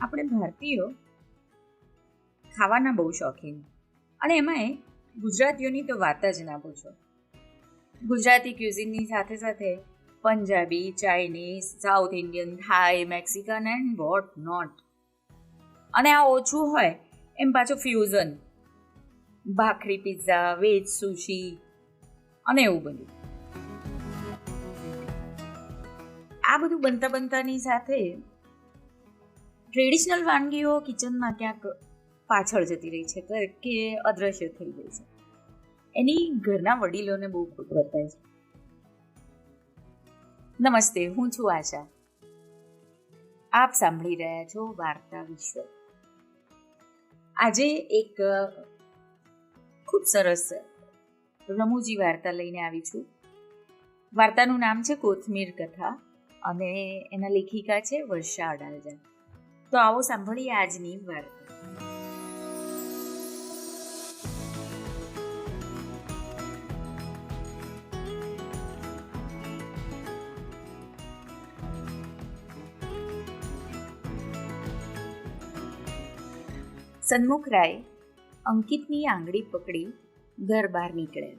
આપણે ભારતીયો ખાવાના બહુ શોખીન. અને એમાંય ગુજરાતીઓની તો વાત જ ના પૂછો. ગુજરાતી ક્યુઝિનની સાથે સાથે Punjabi Chinese south Indian Thai Mexican and what not અને આ ઓછું હોય એમ પાછું ફ્યુઝન ભાખરી પિઝા વેજ સુશી અને એવું બધું. આ બધું બનતા બનતાની સાથે ટ્રેડિશનલ વાનગીઓ કિચનમાં ક્યાંક પાછળ જતી રહી છે કે અદ્રશ્ય થઈ ગઈ છે. એની ઘરના વડીલોને બહુ ખોટ વર્તાય છે. નમસ્તે, હું છું આશા. આપ સાંભળી રહ્યા છો વાર્તા વિશ્વ. આજે એક ખૂબ સરસ રમૂજી વાર્તા લઈને આવી છું. વાર્તાનું નામ છે કોથમીર કથા અને એના લેખિકા છે વર્ષા અડાલજા. તો આવો સાંભળીએ આજની વાર્તા સન્મુખ રાય અંકિતની આંગળી પકડી ઘર બહાર નીકળ્યા.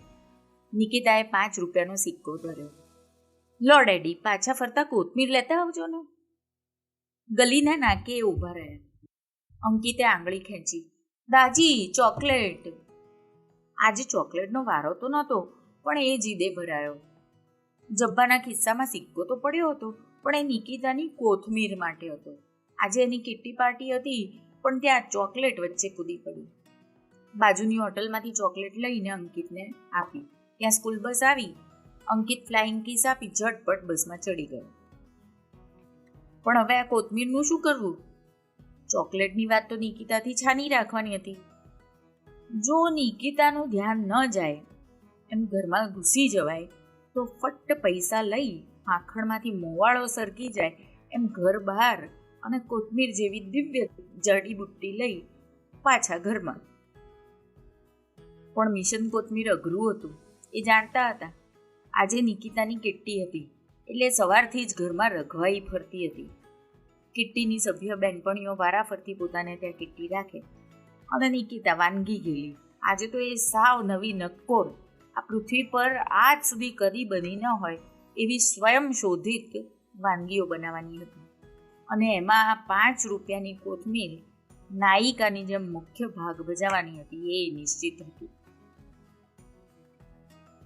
નિકિતાએ પાંચ રૂપિયાનો સિક્કો ધર્યો. લો ડેડી, પાછા ફરતા કોથમીર લેતા આવજો ને. ગલીના નાકે એ ઊભા રહ્યા. અંકિતે આંગળી ખેંચી. દાજી, ચોકલેટ. આજે ચોકલેટનો વારો તો નહોતો, પણ એ જીદે ભરાયો. જબ્બાના ખિસ્સામાં સિક્કો તો પડ્યો હતો, પણ એ નિકિતાની કોથમીર માટે હતો. આજે એની કિટ્ટી પાર્ટી હતી, પણ ત્યાં ચોકલેટ વચ્ચે કૂદી પડી બાજુની હોટલમાંથી ચોકલેટ લઈને અંકિતને આપી. ત્યાં સ્કૂલ બસ આવી. અંકિત ફ્લાઇંગ કિસ આપી ઝટપટ બસમાં ચડી ગયો. પણ હવે આ કોથમીરનું શું કરવું? ચોકલેટની વાત તો નિકિતાથી છાની રાખવાની હતી. જો નિકિતાનું ધ્યાન ન જાય, એમ ઘરમાં ઘૂસી જવાય, તો ફટ્ટ પૈસા લઈ માખણમાંથી મોવાળો સરકી જાય, એમ ઘર બહાર અને કોથમીર જેવી દિવ્ય જડીબુટ્ટી લઈ પાછા ઘરમાં. પણ મિશન કોથમીર અઘરું હતું, એ જાણતા હતા. આજે નિકિતાની કેટલી હતી, એટલે સવારથી જ ઘરમાં રઘવાઈ ફરતી હતી. કિટ્ટીની સભ્ય બેનપણીઓ વારાફરતી પોતાને ત્યાં કિટ્ટી રાખે. અને નિકિતા વાનગી ગયેલી. આજે તો એ સાવ નવી નક્કોર આ પૃથ્વી પર આજ સુધી કદી બની ન હોય એવી સ્વયં શોધિત વાનગીઓ બનાવવાની હતી. અને એમાં પાંચ રૂપિયાની કોથમીર નાયિકાની જેમ મુખ્ય ભાગ ભજાવવાની હતી એ નિશ્ચિત હતું.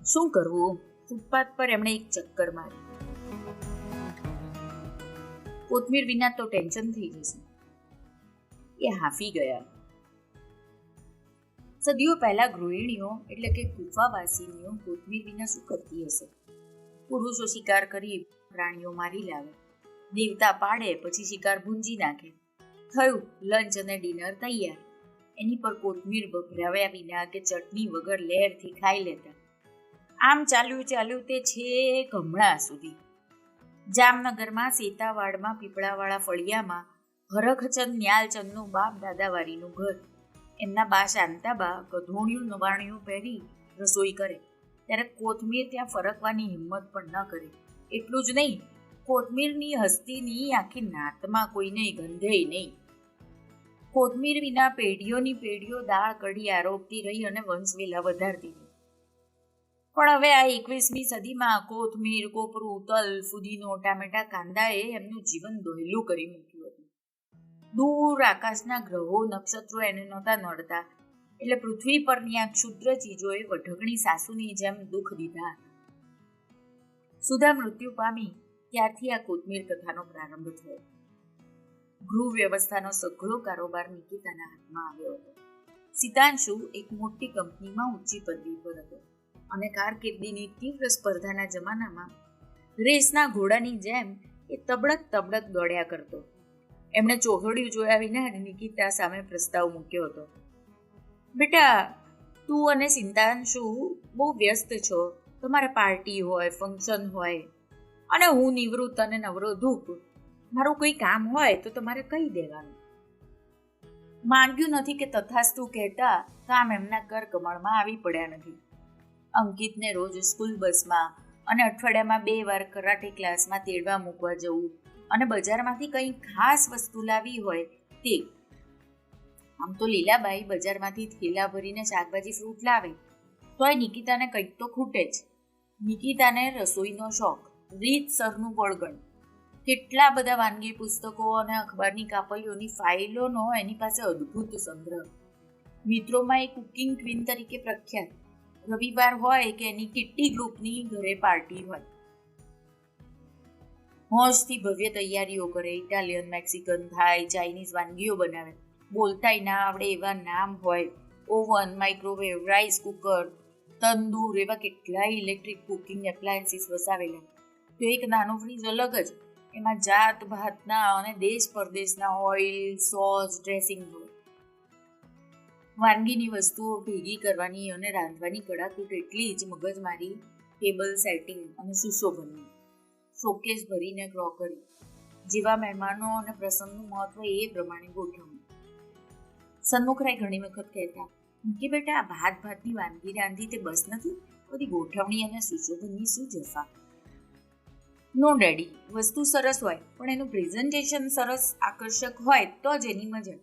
શું કરવું? ફૂટપાથ પર એમણે એક ચક્કર મારી. કોથમીર વિના તો ટેન્શન થઈ જશે. એ હાફી ગયા. સદીઓ પહેલા ગૃહિણીઓ એટલે કે ગુફાવાસીનીઓ કોથમીર વિના શું કરતી હશે? પુરુષો શિકાર કરી પ્રાણીઓ મારી લાવે. દેવતા પાડે પછી શિકાર ભૂંજી નાખે. થયું, લંચ અને ડિનર તૈયાર. એની પર કોથમીર ભભરાવ્યા વિના કે ચટણી વગર લહેરથી ખાઈ લેતા. આમ ચાલ્યું ચાલ્યું તે છેક હમણાં સુધી. જામનગરમાં, સીતાવાડમાં, પીપળાવાળા ફળિયામાં હરખચંદ, ન્યાલચંદનું બાપ દાદાવારીનું ઘર. એમના બા શાંતાબા ગધોણિયું, નવાણિયું પહેરી રસોઈ કરે. ત્યારે કોથમીર ત્યાં ફરકવાની હિંમત પણ ન કરે. એટલું જ નહીં, કોથમીરની હસ્તીની આખી નાતમાં કોઈને ગંધે નહીં. કોથમીર વિના પેઢીઓની પેઢીઓ દાળ કઢી આરોપતી રહી અને વંશવેલા વધારતી રહી. પણ હવે આ એકવીસમી સદીમાં કોથમીર, કોપરું, તલ ફુદીનો ટામેટા કાંદાએ એમનું જીવન દોહેલું કરી મૂક્યું હતું. દૂર આકાશના ગ્રહો, નક્ષત્રો એને નહોતા નડતા. એટલે પૃથ્વી પરની આ ક્ષુદ્ર ચીજોએ વઢગણી સાસુની જેમ દુઃખ દીધા. સુધા મૃત્યુ પામી, ત્યારથી આ કોથમીર કથાનો પ્રારંભ થયો. ગૃહ વ્યવસ્થાનો સઘળો કારોબાર નિકિતાના હાથમાં આવ્યો હતો. સીતાંશુ એક મોટી કંપનીમાં ઊંચી પદવી પર હતો. અને કારકિર્દીની તીવ્ર સ્પર્ધાના જમાનામાં રેસના ઘોડાની જેમ એ તબડક તબડક દોડ્યા કરતો. એમણે ચોઘડિયું જોયા વિના નિકિતા સામે પ્રસ્તાવ મૂક્યો હતો. બેટા, તું અને સિંતાંશુ બહુ વ્યસ્ત છો. તમારે પાર્ટી હોય, ફંક્શન હોય, અને હું નિવૃત્ત અને નવરો મારું કોઈ કામ હોય તો તમારે કહી દેવાનું. માંગ્યું નથી કે તથાસ્તુ કહેતા કામ એમના કર કમળમાં આવી પડ્યા નથી. અંકિતને રોજ સ્કૂલ બસમાં અને અઠવાડિયામાં બે વાર કરાટે ક્લાસમાં તેડવા મૂકવા જવું અને બજારમાંથી કંઈ ખાસ વસ્તુ લાવી હોય તે. આમ તો લીલાબાઈ બજારમાંથી થેલા ભરીને શાકભાજી ફ્રૂટ લાવે. તોય નિકિતાને કંઈક તો ખૂટે જ. નિકિતાને રસોઈનો શોખ, રીતસરનું વળગણ. કેટલા બધા વાનગી પુસ્તકો અને અખબારની કાપલીઓની ફાઇલોનો એની પાસે અદ્ભુત સંગ્રહ. મિત્રોમાં એ કુકિંગ ક્વીન તરીકે પ્રખ્યાત. રવિવાર હોય કે એની કિટ્ટી ગ્રુપની ઘરે પાર્ટી હોય. મોજથી ભવ્ય તૈયારીઓ કરે, ઇટાલિયન, મેક્સિકન થાય ચાઇનીઝ વાનગીઓ બનાવે. બોલતાય ના આવડે એવા નામ હોય. Oven, microwave, rice cooker, tandoor એવા કેટલાય ઇલેક્ટ્રિક કુકિંગ એપ્લાયન્સીસ વસાવેલા. તો એક નાનો ફ્રીજ અલગ જ. એમાં જાત ભાતના અને દેશ પરદેશના ઓઇલ, સોસ, ડ્રેસિંગ હોય. વાનગીની વસ્તુઓ ભેગી કરવાની અને રાંધવાની કડાકૂટ એટલી જ મગજમારી ટેબલ સેટિંગ અને સુશોભનની. શોકેસ ભરીને ક્રોકરી જેવા મહેમાનો અને પ્રસંગનું મહત્વ એ પ્રમાણે ગોઠવણી સન્મુખરાય ઘણી વખત કહેતા કે બેટા, આ ભાત ભાતની વાનગી રાંધી તે બસ નથી, બધી ગોઠવણી અને સુશોભનની શું જફા નો, ડેડી, વસ્તુ સરસ હોય, પણ એનું પ્રેઝન્ટેશન સરસ આકર્ષક હોય તો જ એની મજા.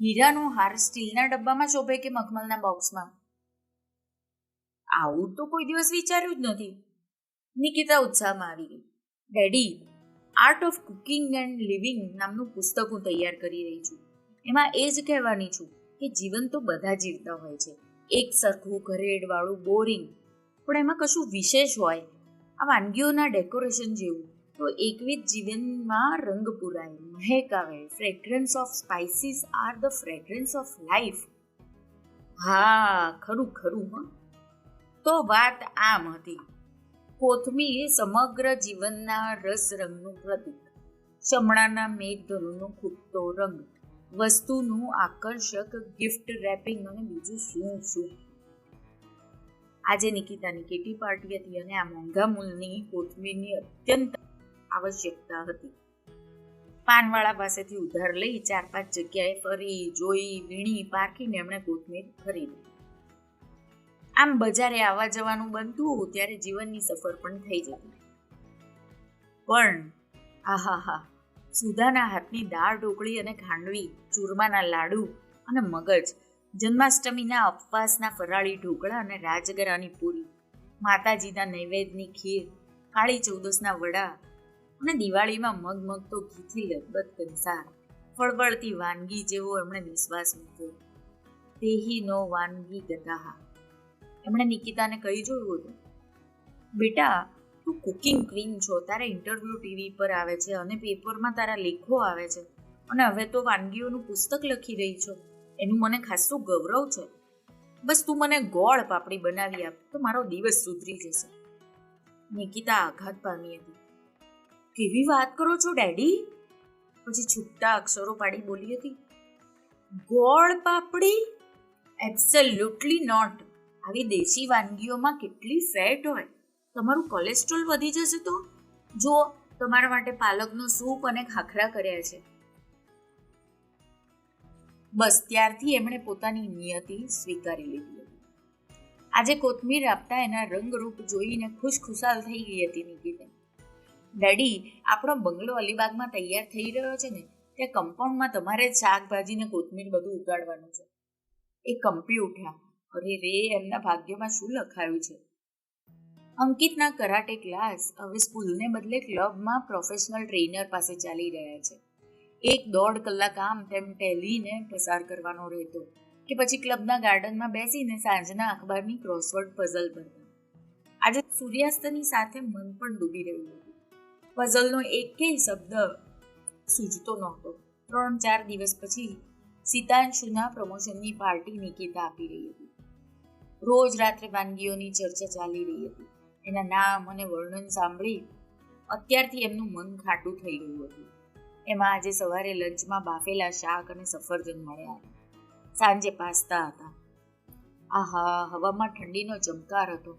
હીરાનો હાર સ્ટીલના ડબ્બામાં શોભે કે મખમલના બોક્સમાં? આવું તો કોઈ દિવસ વિચાર્યું જ નથી. નિકિતા ઉત્સાહમાં આવી ગઈ. Daddy art of cooking and living નામનું પુસ્તક હું તૈયાર કરી રહી છું. એમાં એ જ કહેવાની છું કે જીવન તો બધા જીવતા હોય છે. એક સરખું ઘરેડવાળું બોરિંગ પણ એમાં કશું વિશેષ હોય? આ વાનગીઓના ડેકોરેશન જેવું. તો એકવિધ જીવનમાં રંગ પુરાય મહેક આવે fragrance of spices are the fragrance of life હા, ખરું ખરું, હા. તો વાત આમ હતી. કોથમીર સમગ્ર જીવનના રસ રંગનું પ્રતીક, ચમડાના મેઘધનુનો ખૂટતો રંગ, વસ્તુનું આકર્ષક ગિફ્ટ રેપિંગ અને બીજું શું શું? આજે નિકિતાની કેટી પાર્ટી હતી અને આ મોંઘા મૂલની કોથમીરની અત્યંત આવશ્યકતા હતી. પાનવાળા પાસેથી ઉધાર લઈ ચાર પાંચ જગ્યાએ ફરી જોઈ, વીણી, પારખીને એમણે કોથમીર ખરીદી. આમ બજારે આવવા જવાનું બનતું ત્યારે જીવનની સફર પણ થઈ જતી. પણ આહા સુધાના હાથની દાળ ઢોકળી અને ખાંડવી, ચૂરમાના લાડુ અને મગજ, જન્માષ્ટમીના અપવાસના ફરાળી ઢોકળા અને રાજગરાની પૂરી, માતાજીના નૈવેદ્યની ખીર, કાળી ચૌદસના વડા અને દિવાળીમાં મગ મગ તો ઘીથી લગબત કંસાર ફળફળતી વાનગી જેવો એમણે વિશ્વાસ મૂક્યો. તેહી નો વાનગી ગતાહા એમણે નિકિતાને કહી જોયું હતું. બેટા, તું કુકિંગ ક્વીન છો, તારા ઇન્ટરવ્યૂ ટીવી પર આવે છે અને પેપરમાં તારા લેખો આવે છે અને હવે તો વાનગીઓનું પુસ્તક લખી રહી છો. એનું મને ખાસું ગૌરવ છે. બસ તું મને ગોળ પાપડી બનાવી આપ તો મારો દિવસ સુધરી જશે. નિકિતા આઘાત પામી હતી. કેવી વાત કરો છો, ડેડી? પછી છૂટતા અક્ષરો પાડી બોલી હતી. ગોળ પાપડી? એબ્સલ્યુટલી નોટ આવી દેશી વાનગીઓમાં કેટલી ફેટ હોય. તમારું કોલેસ્ટ્રોલ વધી જશે તો? જો, તમારા માટે પાલકનો સૂપ અને ખાખરા કર્યા છે. બસ, ત્યારથી એમણે પોતાની નિયતિ સ્વીકારી લીધી આજે કોથમીર આપતા એના રંગરૂપ જોઈને ખુશખુશાલ થઈ ગઈ હતી નિકિતા. ડેડી આપણો બંગલો અલીબાગમાં તૈયાર થઈ રહ્યો છે ને, ત્યાં કમ્પાઉન્ડમાં તમારે શાકભાજી ને કોથમીર બધું ઉગાડવાનું છે. એ કંપી ઉઠ્યા. અરે રે, એમના ભાગ્યમાં શું લખાયું છે? અંકિતના કરાટે ક્લાસ હવે સ્કૂલને બદલે ક્લબમાં પ્રોફેશનલ ટ્રેનર પાસે ચાલી રહ્યા છે. એક દોઢ કલાક આમ તેમ ટેલીને પસાર કરવાનો રહેતો કે પછી ક્લબના ગાર્ડનમાં બેસીને સાંજના અખબારની ક્રોસવર્ડ પઝલ ભરતા આજે સૂર્યાસ્તની સાથે મન પણ ડૂબી રહ્યું હતું. પઝલનો એકેય શબ્દ સૂજતો નહોતો. ત્રણ ચાર દિવસ પછી સીતાંશુના પ્રમોશનની પાર્ટી નિકિતા આપી રહી હતી. રોજ રાત્રે વાનગીઓની ચર્ચા ચાલી રહી હતી. એના નામ અને વર્ણન સાંભળી અત્યારથી એમનું મન ખાટું થઈ ગયું હતું. એમાં આજે સવારે લંચમાં બાફેલા શાક અને સફરજન મળ્યા. સાંજે પાસ્તા હતા. આહા, હવામાં ઠંડીનો ચમકાર હતો.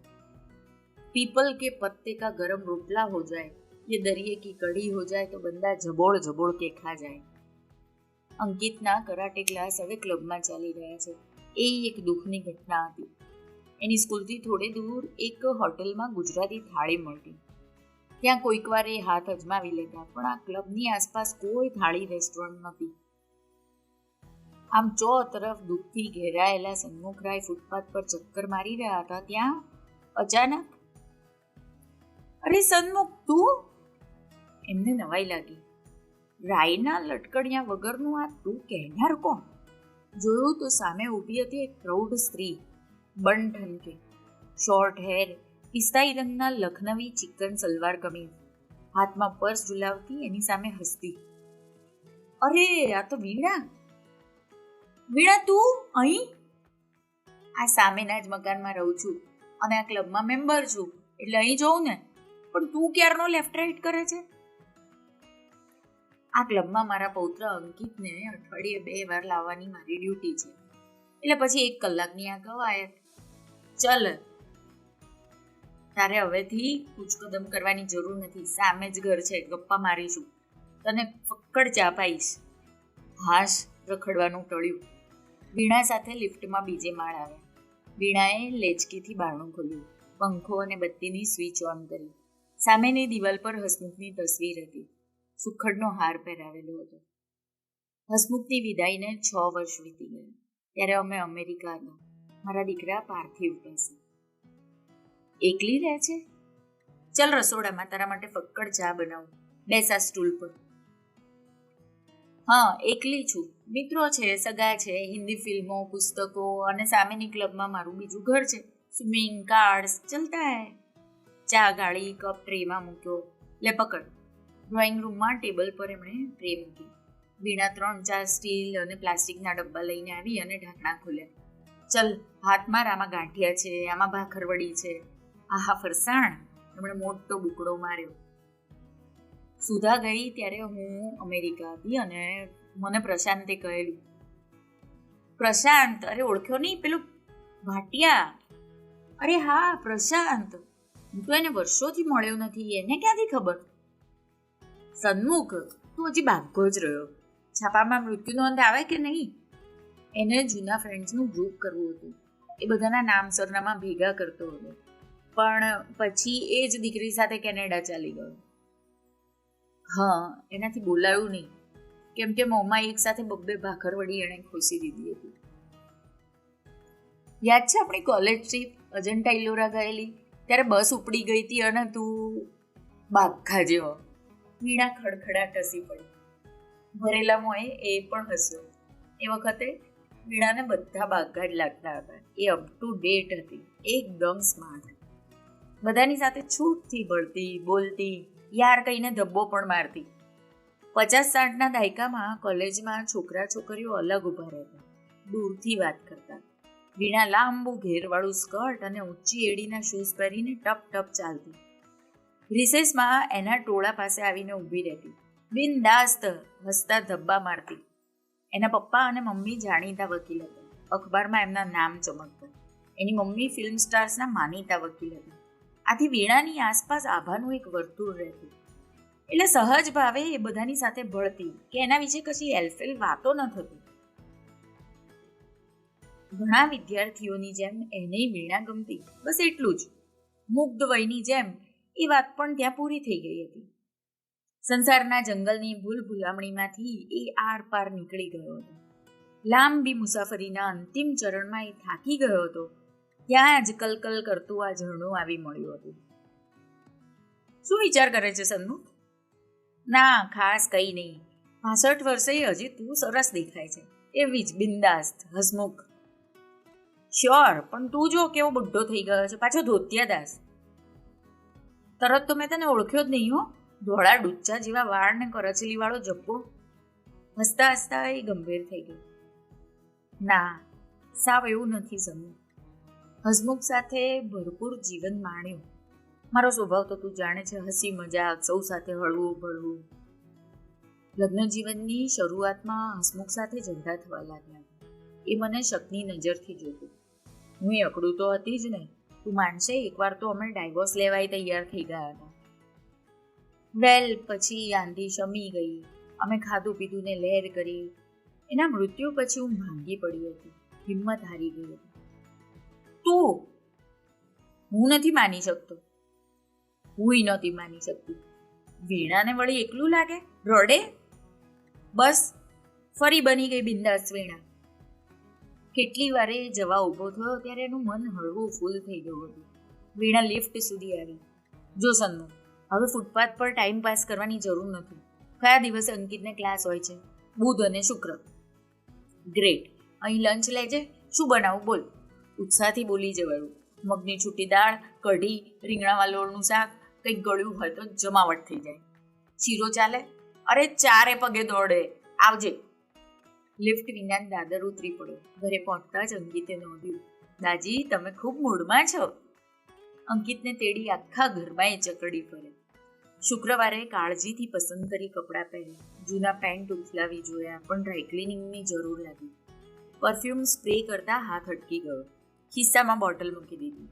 પીપલ કે પત્તે કા ગરમ રોટલા હો જાય. ये दरिए की कड़ी हो जाए तो બંદા જબોળ જબોળ કે ખા જાય અંકિતના કરાટે ક્લાસ હવે ક્લબમાં ચાલી રહ્યા છે એ એક દુઃખની ઘટના હતી એની સ્કૂલથી થોડે દૂર એક હોટલમાં ગુજરાતી થાળી મળતી ત્યાં કોઈક વાર એ હાથ અજમાવી લેતા પણ આ ક્લબની આસપાસ કોઈ થાળી રેસ્ટોરન્ટ નથી આમ ચો તરફ દુઃખથી ઘેરાયેલા સન્મુખરાય ફૂટપાથ પર ચક્કર મારી રહ્યા હતા ત્યાં અચાનક અરે સન્મુખ તું એમને નવાઈ લાગી. રાયના લટકણિયા વગરનું આ તું કહેનાર કોણ? જોયું તો સામે ઊભી હતી એક પ્રૌઢ સ્ત્રી બન ઠનકે શોર્ટ હેર પિસ્તાઈ રંગના લખનવી ચિકન સલવાર કમીઝ હાથમાં પર્સ ઝુલાવતી એની સામે હસતી. અરે, આ તો વીણા. વીણા, તું અહીં? આ સામેના જ મકાનમાં રહું છું અને આ ક્લબમાં મેમ્બર છું. એટલે અહીં જોઉં ને. પણ તું ક્યારનો લેફ્ટ રાઈટ કરે છે? આ ક્લબમાં મારા પૌત્ર અંકિતને અઠવાડિયે બે વાર લાવવાની મારી ડ્યુટી છે. એટલે પછી એક કલાકની આ કવાયત ચલ, તારે હવેથી કૂચકદમ કરવાની જરૂર નથી. સામે જ ઘર છે. ગપ્પા મારીશું. તને ફક્કડ ચા પાઈશ. હાશ રખડવાનું ટળ્યું. વીણા સાથે લિફ્ટમાં બીજે માળ આવ્યા. વીણાએ લેચકીથી બારણું ખોલ્યું. પંખો અને બત્તીની સ્વિચ ઓન કરી. સામેની દિવાલ પર હસમુખની તસવીર હતી. સુખડનો હાર પહેરાવેલો હતો. હસમુખની વિદાયને છ વર્ષ વીતી ગયા. ત્યારે અમે અમેરિકા હતા મારા દીકરા પાર્થિવ પાસે. એકલી રહે છે? ચાલ રસોડામાં, તારા માટે ફક્કડ ચા બનાવું. બેસા સ્ટૂલ પર. હા, એકલી છું. મિત્રો છે, સગા છે, હિન્દી ફિલ્મો, પુસ્તકો અને સામેની ક્લબમાં મારું બીજું ઘર છે. સ્વિમિંગ, કાર્ડ્સ, ચલતા હે. ચા ગાળી, કપ ટ્રેમાં મૂક્યો. લે, પકડ. ડ્રોઈંગ રૂમમાં ટેબલ પર એમણે ટ્રે મૂકી. વીણા ત્રણ ચાર સ્ટીલ અને પ્લાસ્ટિકના ડબ્બા લઈને આવી અને ઢાંકણા ખોલ્યા. ચલ, હાથમાં આમાં ગાંઠિયા છે, આમાં ભાખરવડી છે. આહા, ફરસાણ. એમણે મોટો બુકડો માર્યો. સુધા ગઈ ત્યારે હું અમેરિકા હતી અને મને પ્રશાંતે કહેલું. પ્રશાંત? અરે, ઓળખ્યો નહીં? પેલું ભાટિયા? અરે, હા, પ્રશાંત. હું તો એને વર્ષોથી મળ્યો નથી. એને ક્યાંથી ખબર? સન્મુખ તું હજી ભાગ્યો જ રહ્યો છાપામાં મૃત્યુનો અંત આવે કે નહીં એને જૂના ફ્રેન્ડ્સનું ગ્રુપ કરવું હતું એ બધાના નામ સરનામા ભેગા કરતો હતો પણ પછી એ જ દીકરી સાથે કેનેડા ચાલી ગયો હા એનાથી બોલાયું નહીં કેમ કે મોંમાં એક સાથે બબ્બે ભાખરવડી એણે ખોસી દીધી હતી યાદ છે આપણી કોલેજ ટ્રીપ અજંટા ઇલોરા ગયેલી ત્યારે બસ ઉપડી ગઈ હતી અને તું બાઘા જેવો વીણા ખડખડાટ હસી પડી ભરેલા મોએ એ પણ હસ્યો. એ વખતે વીણાને બધા જ લાગતા હતા. એ અપ ટુ ડેટ હતી. એકદમ સ્માર્ટ બધાની સાથે છૂટથી ભળતી, બોલતી, યાર કહીને ધબ્બો પણ મારતી. પચાસ સાઠના દાયકામાં કોલેજમાં છોકરા છોકરીઓ અલગ ઊભા રહેતા. દૂરથી વાત કરતા. વીણા લાંબુ ઘેરવાળું સ્કર્ટ અને ઊંચી એડીના શૂઝ પહેરીને ટપ ટપ ચાલતી. રિસેસમાં એના ટોળા પાસે આવીને ઊભી રહેતી. બિનદાસ્ત હસતા ધબ્બા મારતી. એના પપ્પા અને મમ્મી જાણીતા વકીલ હતા. અખબારમાં એમના નામ ચમકતા. એની મમ્મી ફિલ્મ સ્ટાર્સના માનીતા વકીલ હતા. આથી વીણાની આસપાસ આભાનું એક વર્તુળ રહેતું. એટલે સહજ ભાવે એ બધાની સાથે ભળતી કે એના વિશે કશી એલફેલ વાતો ન થતી. ઘણા વિદ્યાર્થીઓની જેમ એને વીણા ગમતી. બસ એટલું જ. મુગ્ધ વયની જેમ એ વાત પણ ત્યાં પૂરી થઈ ગઈ હતી. સંસારના જંગલની ભૂલ ભૂલામણીમાંથી એ આર પાર નીકળી ગયો હતો. લાંબી મુસાફરીના અંતિમ ચરણમાં એ થાકી ગયો હતો. ત્યાં જ કલકલ કરતું આ ઝરણું આવી મળ્યું હતું. શું વિચાર કરે છે સન્મુખ? ના, ખાસ કંઈ નહીં. પાસઠ વર્ષે હજી તું સરસ દેખાય છે. એવી જ બિંદાસ્ત, હસમુખ. શ્યોર પણ તું જો કેવો બુઢો થઈ ગયો છે, પાછો ધોતિયા દાસ તરત તો મેં તને ઓળખ્યો જ નહીં હો. ધોળા ડુચ્ચા જેવા વાળ ને કરચલી વાળો જબ્બો હસતા હસતા એ ગંભીર થઈ ગયો. ના, સાવ એવું નથી સન્મુખ હસમુખ સાથે ભરપૂર જીવન માણ્યું. મારો સ્વભાવ તો તું જાણે છે, હસી મજાક, સૌ સાથે હળવું ભળવું. લગ્ન જીવનની શરૂઆતમાં હસમુખ સાથે ઝઘડા થવા લાગ્યા. એ મને શકની નજરથી જોતું હું અકડું તો હતી જ ને તું માનશે? એકવાર તો અમે ડાયવોર્સ લેવાય તૈયાર થઈ ગયા હતા. વેલ પછી આંધી શમી ગઈ. અમે ખાધું પીધું ને લહેર કરી. એના મૃત્યુ પછી હું ભાંગી પડી હતી. હિંમત હારી ગઈ હતી. તું! હું નથી માની શકતો. હું નહોતી માની શકતી. વીણાને વળી એકલું લાગે? રડે? બસ, ફરી બની ગઈ બિંદાસ વીણા. કેટલી વારે જવા ઊભો થયો ત્યારે એનું મન હળવું ફૂલ થઈ ગયું હતું. વીણા લિફ્ટ સુધી આવી. જો સન્નુ, હવે ફૂટપાથ પર ટાઈમ પાસ કરવાની જરૂર નથી. કયા દિવસે અંકિતને ક્લાસ હોય છે? બુધ અને શુક્ર. ગ્રેટ. અહીં લંચ લેજે શું બનાવું? બોલ. ઉત્સાહથી બોલી જવાયું. મગની છૂટી દાળ, કઢી રીંગણા વાલોળનું શાક, કંઈક ગળ્યું હોય તો જમાવટ થઈ જાય. ચીરો ચાલે? અરે ચારે પગે દોડે. આવજે. લિફ્ટ વિના દાદર ઉતરી પડ્યો. ઘરે પહોંચતા જ અંકિતે નોંધ્યું, દાજી, તમે ખૂબ મૂડમાં છો. અંકિતને તેડી આખા ઘરમાં એ ચકડી પડે. શુક્રવારે કાળજીથી પસંદ કરી કપડાં પહેર્યા. જૂના પેન્ટ ઉથલાવી જોયા, પણ ડ્રાય ક્લિનિંગની જરૂર લાગી. પરફ્યુમ સ્પ્રે કરતા હાથ અટકી ગયો. ખિસ્સામાં બોટલ મૂકી દીધી.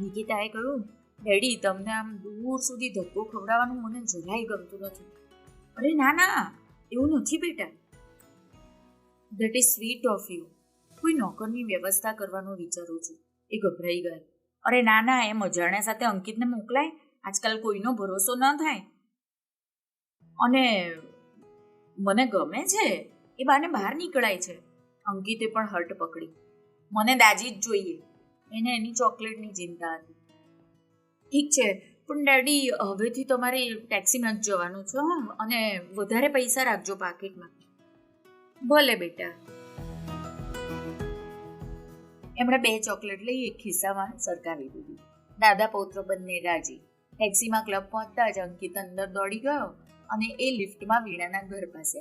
નિકિતાએ કહ્યું, ડેડી, તમને આમ દૂર સુધી ધક્કો ખવડાવવાનું મને જરાય ગમતું નથી. અરે ના ના, એવું નથી બેટા. That is sweet of you કોઈ નોકરની વ્યવસ્થા કરવાનું વિચારું છું. એ ગભરાઈ ગઈ અરે ના ના, એમ અજાણ્યા સાથે અંકિતને મોકલાય. આજકાલ કોઈનો ભરોસો ન થાય. અને મને ગમે છે. એ બાને બહાર નીકળાય છે. અંકિતે પણ હર્ટ પકડી. મને દાજી જ જોઈએ. એને એની ચોકલેટની ચિંતા હતી. ઠીક છે, પણ ડેડી, હવેથી તમારે ટેક્સીમાં જ જવાનું છે અને વધારે પૈસા રાખજો પાકીટમાં. ભલે બેટા. એમણે બે ચોકલેટ લઈ એક ખિસ્સામાં સરકાવી દીધી દાદા પૌત્ર બંને રાજી. ટેક્સીમાં ક્લબ પહોંચતા જ અંકિત અંદર દોડી ગયો અને એ લિફ્ટમાં વીણાના ઘર પાસે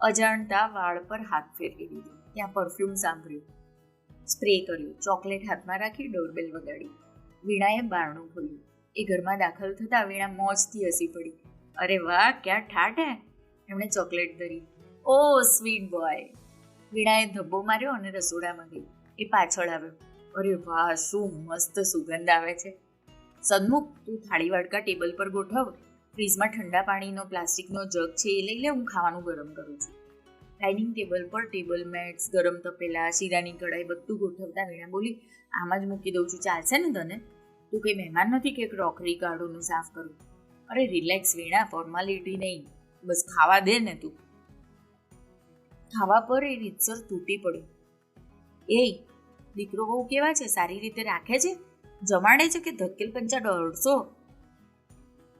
અજાણતા વાળ પર હાથ ફેરવી દીધો. ત્યાં પરફ્યુમ સાંભળ્યું. સ્પ્રે કર્યું. ચોકલેટ હાથમાં રાખી ડોરબેલ વગાડી. વીણાએ બારણું ખોલ્યું. એ ઘરમાં દાખલ થતા વીણા મોજથી હસી પડી. અરે વાહ, ક્યાં ઠાઠ હે? એમણે ચોકલેટ ધરી. ઓ, સ્વીટ બોય. વીણાએ ધબ્બો માર્યો અને રસોડામાં ગઈ. એ પાછળ આવ્યો. અરે વાહ, શું મસ્ત સુગંધ આવે છે. સદમુખ તું થાળી વાડકા ટેબલ પર ગોઠવ. ફ્રીજમાં ઠંડા પાણીનો, પ્લાસ્ટિકનો જગ છે એ લઈ લે, હું ખાવાનું ગરમ કરું છું. ડાઇનિંગ ટેબલ પર ટેબલ મેટ્સ, ગરમ તપેલા, શીરાની કઢાઈ બધું ગોઠવતા વીણા બોલી, આમ જ મૂકી દઉં છું. ચાલશે ને તને? તું કંઈ મહેમાન નથી કે ક્રોકરી કાઢું ને સાફ કરું? અરે, રિલેક્સ વીણા, ફોર્માલિટી નહીં. બસ ખાવા દે ને તું. ખાવા પર એ રીતસર તૂટી પડ્યો. એ દીકરો બહુ કેવા છે? સારી રીતે રાખે છે? જમાડે છે કે ધકેલ પંચા દોઢસો?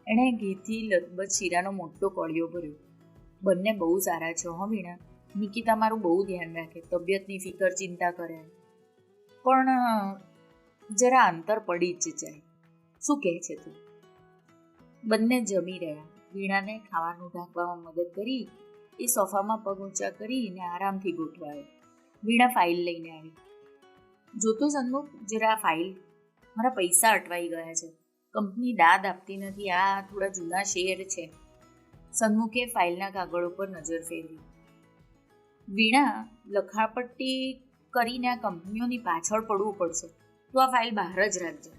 એણે ઘીથી લગભગ શીરાનો મોટો કોળિયો ભર્યો. બંને બહુ સારા છે, હો વીણા. નિકિતા મારું બહુ ધ્યાન રાખે, તબિયતની ફિકર ચિંતા કરે. પણ, જરા અંતર પડી જ જાય. શું કહે છે તું? બંને જમી રહ્યા. વીણાને ખાવાનું ઢાંકવામાં મદદ કરી એ સોફામાં પગ ઊંચા કરીને આરામથી ગોઠવાયો. વીણા ફાઇલ લઈને આવી. જોતો સન્મુખ, જરા ફાઇલ. મારા પૈસા અટવાઈ ગયા છે. કંપની દાદ આપતી નથી. આ થોડા જૂના શેર છે. સન્મુખે ફાઇલના કાગળો પર નજર ફેરવી. વીણા, લખાપટ્ટી કરીને આ કંપનીઓની પાછળ પડવું પડશે. તો આ ફાઇલ બહાર જ રાખજે.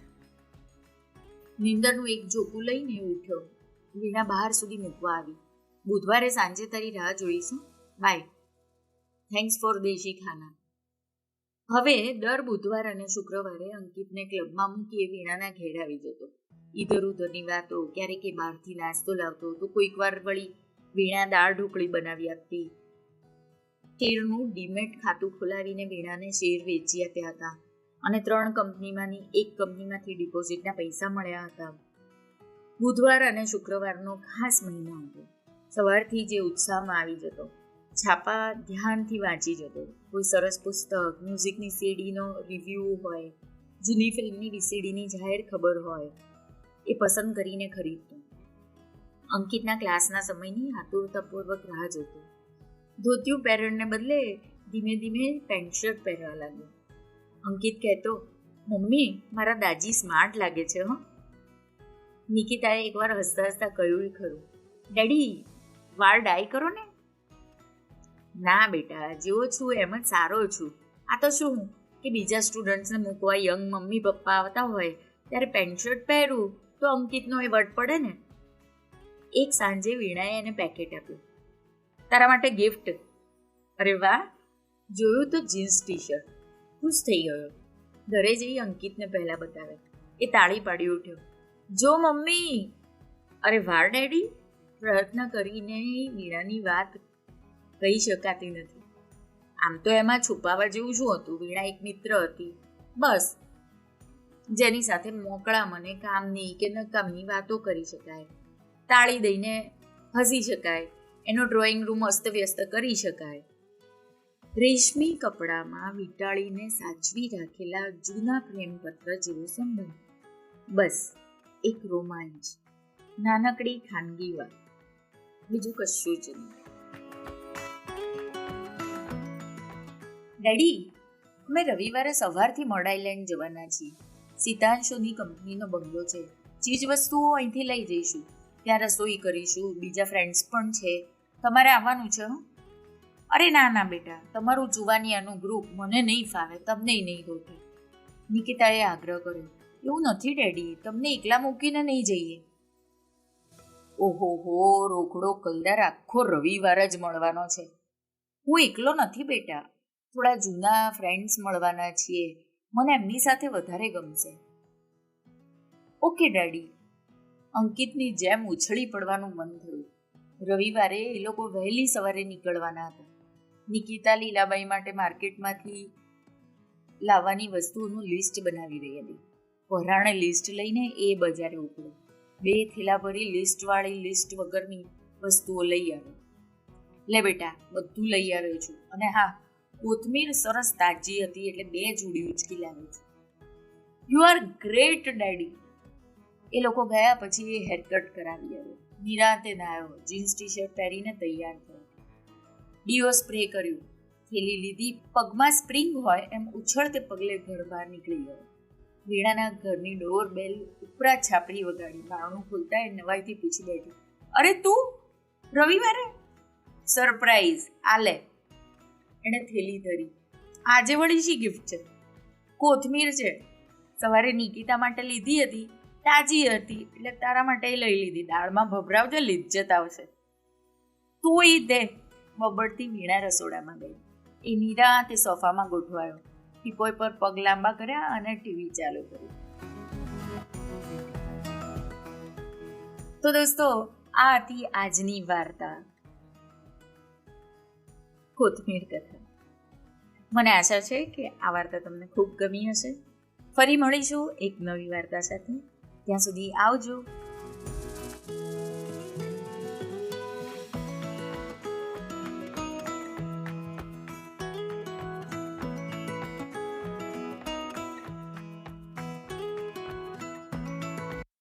નિંદરનું એક જોકું લઈને ઉઠ્યો. વીણા બહાર સુધી મૂકવા આવી. બુધવારે સાંજે તારી રાહ જોઈશું. બાય થેન્ક્સ ફોર દેશી ખાના. હવે દર બુધવાર અને શુક્રવારે અંકિતને ક્લબમાં મૂકી વીણાના ઘેર આવી જતો. ઈધર ઉધરની વાતો, ક્યારેક એ બહારથી નાસ્તો લાવતો, તો કોઈક વાર વળી વીણા દાળ ઢોકળી બનાવી આપતી. શેરનું ડીમેટ ખાતું ખોલાવીને વીણાને શેર વેચી આપ્યા હતા. અને ત્રણ કંપનીમાંની એક કંપનીમાંથી ડિપોઝિટના પૈસા મળ્યા હતા. બુધવાર અને શુક્રવારનો ખાસ મહિનો હતો. સવારથી જે ઉત્સાહમાં આવી જતો, છાપા ધ્યાનથી વાંચી જતો, કોઈ સરસ પુસ્તક, મ્યુઝિકની સીડીનો રિવ્યૂ હોય, જૂની ફિલ્મની વીસીડીની જાહેર ખબર હોય, એ પસંદ કરીને ખરીદતો. અંકિતના ક્લાસના સમયની આતુરતાપૂર્વક રાહ જોતો. ધોતિયું પહેરણને બદલે ધીમે ધીમે પેન્ટ શર્ટ પહેરવા લાગ્યો. અંકિત કહેતો, મમ્મી, મારા દાજી સ્માર્ટ લાગે છે હો. નિકિતાએ એકવાર હસતા હસતા કહ્યું ખરું, ડેડી વાળ ડાય કરો ને? ના બેટા, જેવો છું એમ જ સારો છું. આ તો શું કે બીજા સ્ટુડન્ટ્સને મૂકવા યંગ મમ્મી પપ્પા આવતા હોય, ત્યારે પેન્ટ શર્ટ પહેરું, તો અંકિતનો એ વટ પડે ને? એક સાંજે વીણાએ એને પેકેટ આપ્યું. તારા માટે ગિફ્ટ અરે વાહ! જોયું તો જીન્સ ટી શર્ટ ખુશ થઈ ગયો. ઘરે જઈ અંકિતને પહેલાં બતાવે. એ તાળી પાડી ઉઠ્યો. જો મમ્મી! અરે વાર ડેડી! પ્રયત્ન કરીને વીણાની વાત કહી શકાતી નથી. આમ તો એમાં છુપાવા જેવું શું હતું? વીણા એક મિત્ર હતી. બસ. જેની સાથે મોકળા મને કામની કે નકામની વાતો કરી શકાય. તાળી દઈને હસી શકાય. એનો ડ્રોઈંગ રૂમ અસ્તવ્યસ્ત કરી શકાય. રેશમી કપડામાં વીંટાળીને સાચવી રાખેલા જૂના પ્રેમપત્ર જેવો સંબંધ. બસ. એક રોમાંચ. નાનકડી ખાનગી વાત. બીજું કશું જ નહીં. ડેડી, અમે રવિવારે સવારથી મડ આઈલેન્ડ જવાના છીએ. સીતાંશોની કંપનીનો બંગલો છે. ચીજ વસ્તુઓ અહીંથી લઈ જઈશું. ત્યાં રસોઈ કરીશું, બીજા ફ્રેન્ડ્સ પણ છે. તમારે આવવાનું છે, હું? અરે ના ના, બેટા. તમારું જુવાનિયાનું ગ્રુપ મને નહીં ફાવે, તમને નહીં રોકે નિકિતાએ આગ્રહ કર્યો. એવું નથી, ડેડી. તમને એકલા મૂકીને નહીં જઈએ. ઓહો હો, રોકડો કલદાર આખો રવિવાર જ મળવાનો છે. હું એકલો નથી બેટા. થોડા જૂના ફ્રેન્ડ્સ મળવાના છીએ. મને એમની સાથે વધારે ગમશે. Okay daddy. અંકિતની જેમ ઉછળી પડવાનું મન થયું. રવિવારે એ લોકો વહેલી સવારે નીકળવાના હતા. નિકિતા લીલાબાઈ માટે માર્કેટમાંથી લાવવાની વસ્તુઓનું લિસ્ટ બનાવી રહી હતી. વરાણે લિસ્ટ લઈને એ બજારે ઉપડ્યો. બે થેલા ભરી લિસ્ટવાળી લિસ્ટ વગરની વસ્તુઓ લઈ આવ્યો. લે બેટા, બધું લઈ આવ્યો છું. અને હા, કોથમીર સરસ તાજી હતી એટલે બે જોડી ઉચકી લાવ્યો છું. યુ આર ગ્રેટ ડેડી એ લોકો ગયા પછી એ હેરકટ કરાવી આવ્યો. નિરાંતે નાયો જીન્સ ટી શર્ટ પહેરીને તૈયાર થયો. ડીઓ સ્પ્રે કર્યું. થેલી લીધી. પગમાં સ્પ્રિંગ હોય એમ ઉછળતે પગલે ઘર બહાર નીકળી ગયો. વીણાના ઘરની ડોર બેલ ઉપરા છાપરી વગાડી બારણું ખોલતા એ નવાઈથી પૂછી બેઠી. અરે તું, રવિવારે? સરપ્રાઈઝ, આલે. એણે થેલી ધરી. આજે વળી શી ગિફ્ટ છે? કોથમીર છે. સવારે નિકિતા માટે લીધી હતી, તાજી હતી, એટલે તારા માટે લઈ લીધી. દાળમાં ભભરાવજે, લિજ્જત આવશે. તું એ દે. બબડતી વીણા રસોડામાં ગઈ. એ નીરા તે સોફામાં ગોઠવાયો. ટીપોય પર પગ લાંબા કર્યા અને ટીવી ચાલુ કરી તો દોસ્તો, આ હતી આજની વાર્તા. કોથમીર કથા. મને આશા છે કે આ વાર્તા તમને ખૂબ ગમી હશે. ફરી મળીશું એક નવી વાર્તા સાથે. ત્યાં સુધી આવજો.